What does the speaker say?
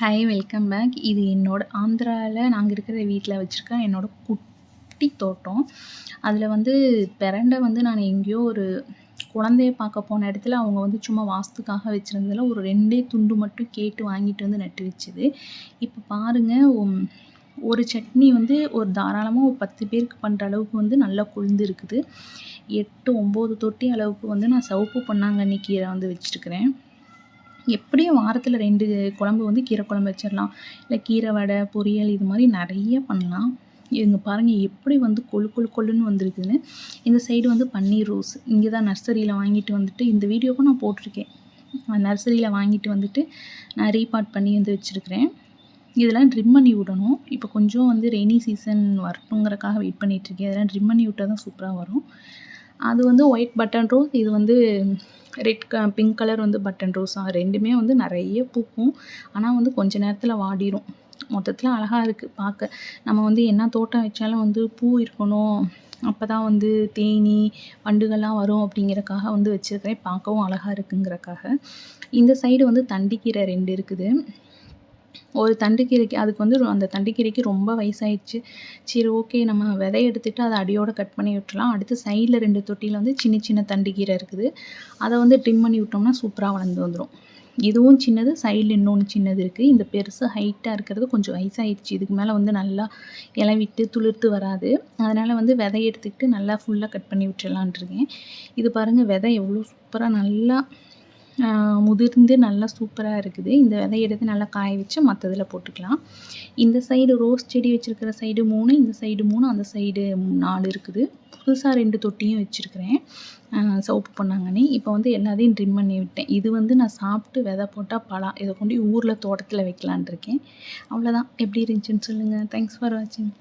Hi welcome back இது என்னோட ஆந்திராவில் நாங்கள் இருக்கிற வீட்டில் வச்சுருக்க என்னோடய குட்டி தோட்டம். அதில் வந்து பிறண்டை வந்து நான் எங்கேயோ ஒரு குழந்தைய பார்க்க போன இடத்துல அவங்க வந்து சும்மா வாஸ்துக்காக வச்சுருந்ததில் ஒரு ரெண்டே துண்டு மட்டும் கேட்டு வாங்கிட்டு வந்து நட்டு வச்சுது இப்போ பாருங்கள் ஒரு சட்னி வந்து ஒரு தாராளமாக ஒரு பத்து பேருக்கு பண்ணுற அளவுக்கு வந்து நல்லா கொழுந்து இருக்குது எட்டு ஒம்பது தொட்டி அளவுக்கு வந்து நான் சவுப்பு பொன்னாங்கண்ணி கீரை வந்து வச்சுருக்கிறேன். எப்படியும் வாரத்தில் ரெண்டு குழம்பு வந்து கீரை குழம்பு வச்சிடலாம். இல்லை கீரை வடை பொரியல் இது மாதிரி நிறைய பண்ணலாம். இவங்க பாருங்கள் எப்படி வந்து கொழு கொழு கொழுன்னு வந்திருக்குதுன்னு. இந்த சைடு வந்து பன்னீர் ரோஸ். இங்கே தான் நர்சரியில் வாங்கிட்டு வந்துட்டு இந்த வீடியோக்கும் நான் போட்டிருக்கேன். நர்சரியில் வாங்கிட்டு வந்துட்டு நான் ரீபார்ட் பண்ணி வந்து வச்சுருக்கிறேன். இதெல்லாம் ட்ரிம் பண்ணி விடணும். இப்போ கொஞ்சம் வந்து ரெய்னி சீசன் வரட்டுங்கிறக்காக வெயிட் பண்ணிகிட்ருக்கேன் இதெல்லாம் ட்ரிம் பண்ணி விட்டால் தான் சூப்பராக வரும். அது வந்து ஒயிட் பட்டன் ரோஸ் இது வந்து ரெட் க பிங்க் கலர் வந்து பட்டன் ரோஸா ரெண்டுமே வந்து நிறைய பூக்கும். ஆனால் வந்து கொஞ்ச நேரத்தில் வாடிடும் மொத்தத்தில் அழகாக இருக்குது பார்க்க நம்ம வந்து என்ன தோட்டம் வச்சாலும் வந்து பூ இருக்கணும். அப்போ தான் வந்து தேனி வண்டுகள்லாம் வரும் அப்படிங்கிறக்காக வந்து வச்சுருக்கிறேன். பார்க்கவும் அழகாக இருக்குங்கிறக்காக. இந்த சைடு வந்து தண்டிக்கீரை ரெண்டு இருக்குது. ஒரு தண்டுக்கீரைக்கு அதுக்கு வந்து அந்த தண்டுக்கீரைக்கு ரொம்ப வயசாயிடுச்சு. சரி ஓகே நம்ம விதை எடுத்துகிட்டு அதை அடியோடு கட் பண்ணி விட்டுலாம் அடுத்து சைடில் ரெண்டு தொட்டியில் வந்து சின்ன சின்ன தண்டுக்கீரை இருக்குது. அதை வந்து ட்ரிம் பண்ணி விட்டோம்னா சூப்பராக வளர்ந்து வந்துடும் இதுவும் சின்னது சைடில் இன்னொன்று சின்னது இருக்குது இந்த பெருசு ஹைட்டாக இருக்கிறது கொஞ்சம் வயசாகிடுச்சு இதுக்கு மேலே வந்து நல்லா இளவிட்டு துளிர்த்து வராது. அதனால் வந்து விதை எடுத்துக்கிட்டு நல்லா ஃபுல்லாக கட் பண்ணி விட்டுறலான் இருக்கேன். இது பாருங்கள் விதை எவ்வளோ சூப்பராக நல்லா முதிர்ந்து நல்லா சூப்பராக இருக்குது. இந்த விதைய எடுத்து நல்லா காய வச்சு மற்றதில் போட்டுக்கலாம். இந்த சைடு ரோஸ் செடி வச்சுருக்கிற சைடு மூணு இந்த சைடு மூணு அந்த சைடு நாலு இருக்குது. புதுசாக ரெண்டு தொட்டியும் வச்சுருக்கிறேன். சோப்பு பண்ணாங்கன்னே. இப்போ வந்து எல்லாத்தையும் ட்ரிம் பண்ணி விட்டேன். இது வந்து நான் சாப்பிட்டு விதை போட்டால் பழம். இதை கொண்டு ஊரில் தோட்டத்தில் வைக்கலான் இருக்கேன். அவ்வளோதான் எப்படி இருந்துச்சுன்னு சொல்லுங்கள் தேங்க்ஸ் ஃபார் வாட்சிங்